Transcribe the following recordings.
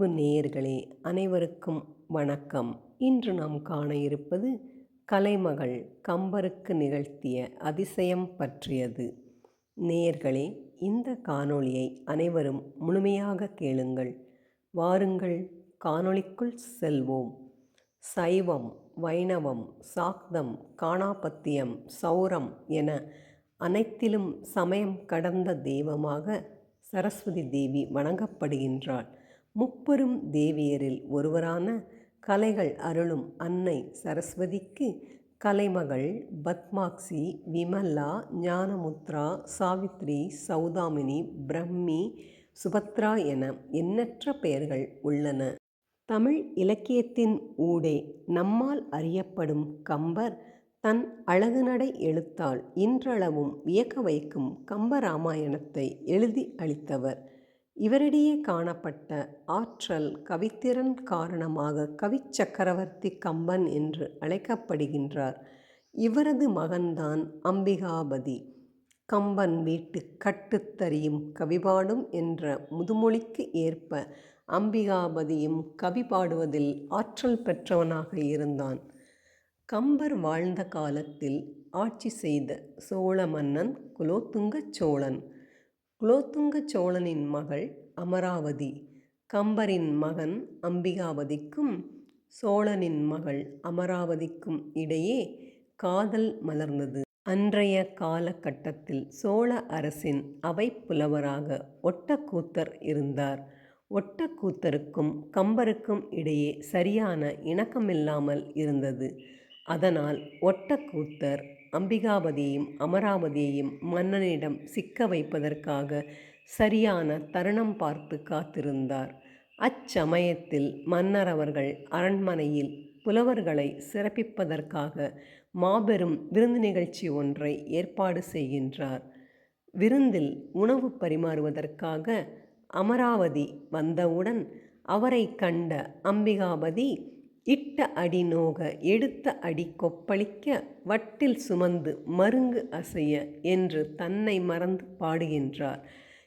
அன்பு நேயர்களே அனைவருக்கும் வணக்கம். இன்று நாம் காண இருப்பது கலைமகள் கம்பருக்கு நிகழ்த்திய அதிசயம் பற்றியது. நேயர்களே இந்த காணொளியை அனைவரும் முழுமையாக கேளுங்கள். வாருங்கள் காணொளிக்குள் செல்வோம். சைவம் வைணவம் சாக்தம் காணாபத்தியம் சௌரம் என அனைத்திலும் சமயம் கடந்த தெய்வமாக சரஸ்வதி தேவி வணங்கப்படுகின்றாள். முப்பெரும் தேவியரில் ஒருவரான கலைகள் அருளும் அன்னை சரஸ்வதிக்கு கலைமகள் பத்மாக்சி விமலா ஞானமுத்ரா சாவித்ரி சௌதாமினி பிரம்மி சுபத்ரா என எண்ணற்ற பெயர்கள் உள்ளன. தமிழ் இலக்கியத்தின் ஊடே நம்மால் அறியப்படும் கம்பர் தன் அழகுநடை எழுத்தால் இன்றளவும் வியக்க வைக்கும் கம்பராமாயணத்தை எழுதி அளித்தவர். இவரிடையே காணப்பட்ட ஆற்றல் கவித்திறன் காரணமாக கவிச்சக்கரவர்த்தி கம்பன் என்று அழைக்கப்படுகின்றார். இவரது மகன்தான் அம்பிகாபதி. கம்பன் வீட்டு கட்டுத்தறியும் கவிபாடும் என்ற முதுமொழிக்கு ஏற்ப அம்பிகாபதியும் கவி பாடுவதில் ஆற்றல் பெற்றவனாக இருந்தான். கம்பர் வாழ்ந்த காலத்தில் ஆட்சி செய்த சோழ மன்னன் குலோத்துங்க சோழன். குலோத்துங்க சோழனின் மகள் அமராவதி கம்பரின் மகன் அம்பிகாவதிக்கும் சோழனின் மகள் அமராவதிக்கும் இடையே காதல் மலர்ந்தது. அன்றைய காலகட்டத்தில் சோழ அரசின் அவை புலவராக ஒட்டக்கூத்தர் இருந்தார். ஒட்டக்கூத்தருக்கும் கம்பருக்கும் இடையே சரியான இணக்கமில்லாமல் இருந்தது. அதனால் ஒட்டக்கூத்தர் அம்பிகாபதியையும் அமராவதியையும் மன்னனிடம் சிக்க வைப்பதற்காக சரியான தருணம் பார்த்து காத்திருந்தார். அச்சமயத்தில் மன்னர் அவர்கள் அரண்மனையில் புலவர்களை சிறப்பிப்பதற்காக மாபெரும் விருந்து நிகழ்ச்சி ஒன்றை ஏற்பாடு செய்கின்றார். விருந்தில் உணவு பரிமாறுவதற்காக அமராவதி வந்தவுடன் அவரை கண்ட அம்பிகாபதி இட்ட அடி நோக எடுத்த அடி கொப்பளிக்க வட்டில் சுமந்து மருங்கு அசைய என்று தன்னை மறந்து பாடுகின்றார்.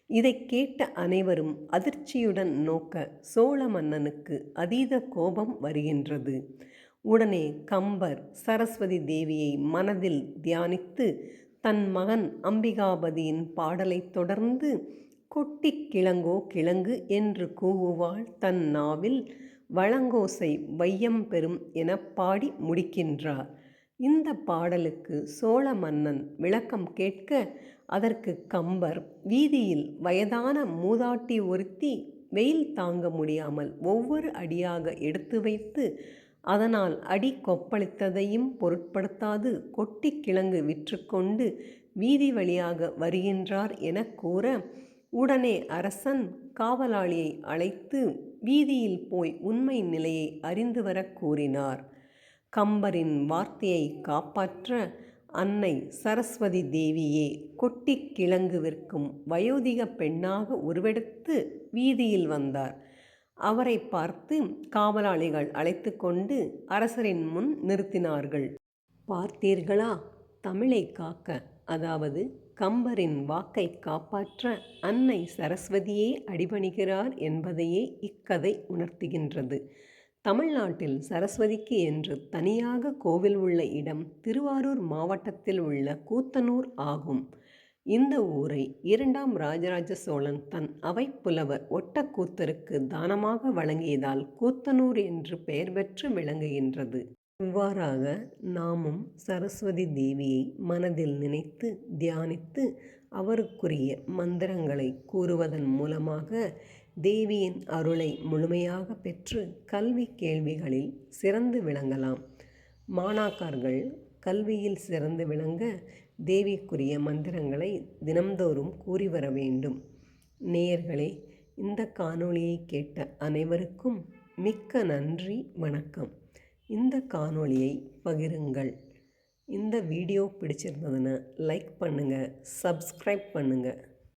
இதை கேட்ட அனைவரும் அதிர்ச்சியுடன் நோக்க சோழ மன்னனுக்கு அதீத கோபம் வருகின்றது. உடனே கம்பர் சரஸ்வதி தேவியை மனதில் தியானித்து தன் மகன் அம்பிகாபதியின் பாடலை தொடர்ந்து கொட்டி கிழங்கோ கிழங்கு என்று கூவுவாள் தன் நாவில் வளங்கோசை வையம் பெறும் என பாடி முடிக்கின்றார். இந்த பாடலுக்கு சோழ மன்னன் விளக்கம் கேட்க அதற்கு கம்பர் வீதியில் வயதான மூதாட்டி ஒருத்தி வெயில் தாங்க முடியாமல் ஒவ்வொரு அடியாக எடுத்து வைத்து அதனால் அடி கொப்பளித்ததையும் பொருட்படுத்தாது கொட்டி கிழங்கு விற்றுக்கொண்டு வீதி வழியாக வருகின்றார் என கூற உடனே அரசன் காவலாளியை அழைத்து வீதியில் போய் உண்மை நிலையை அறிந்து வர கூறினார். கம்பரின் வார்த்தையை காப்பாற்ற அன்னை சரஸ்வதி தேவியே கொட்டி கிழங்கு விற்கும் வயோதிக பெண்ணாக உருவெடுத்து வீதியில் வந்தார். அவரை பார்த்து காவலாளிகள் அழைத்து கொண்டு அரசரின் முன் நிறுத்தினார்கள். பார்த்தீர்களா? தமிழை காக்க அதாவது கம்பரின் வாக்கை காப்பாற்ற அன்னை சரஸ்வதியே அடிபணிகிறார் என்பதையே இக்கதை உணர்த்துகின்றது. தமிழ்நாட்டில் சரஸ்வதிக்கு என்று தனியாக கோவில் உள்ள இடம் திருவாரூர் மாவட்டத்தில் உள்ள கூத்தனூர் ஆகும். இந்த ஊரை இரண்டாம் ராஜராஜ சோழன் தன் அவைப்புலவர் ஒட்டக்கூத்தருக்கு தானமாக வழங்கியதால் கூத்தனூர் என்று பெயர் பெற்று விளங்குகின்றது. இவ்வாறாக நாமும் சரஸ்வதி தேவியை மனதில் நினைத்து தியானித்து அவருக்குரிய மந்திரங்களை கூறுவதன் மூலமாக தேவியின் அருளை முழுமையாக பெற்று கல்வி கேள்விகளில் சிறந்து விளங்கலாம். மாணாக்கர்கள் கல்வியில் சிறந்து விளங்க தேவிக்குரிய மந்திரங்களை தினம்தோறும் கூறி வர வேண்டும். நேயர்களே இந்த காணொளியை கேட்ட அனைவருக்கும் மிக்க நன்றி வணக்கம். இந்த காணொளியை பகிருங்கள். இந்த வீடியோ பிடிச்சிருந்ததுன்னா லைக் பண்ணுங்கள் சப்ஸ்கிரைப் பண்ணுங்கள்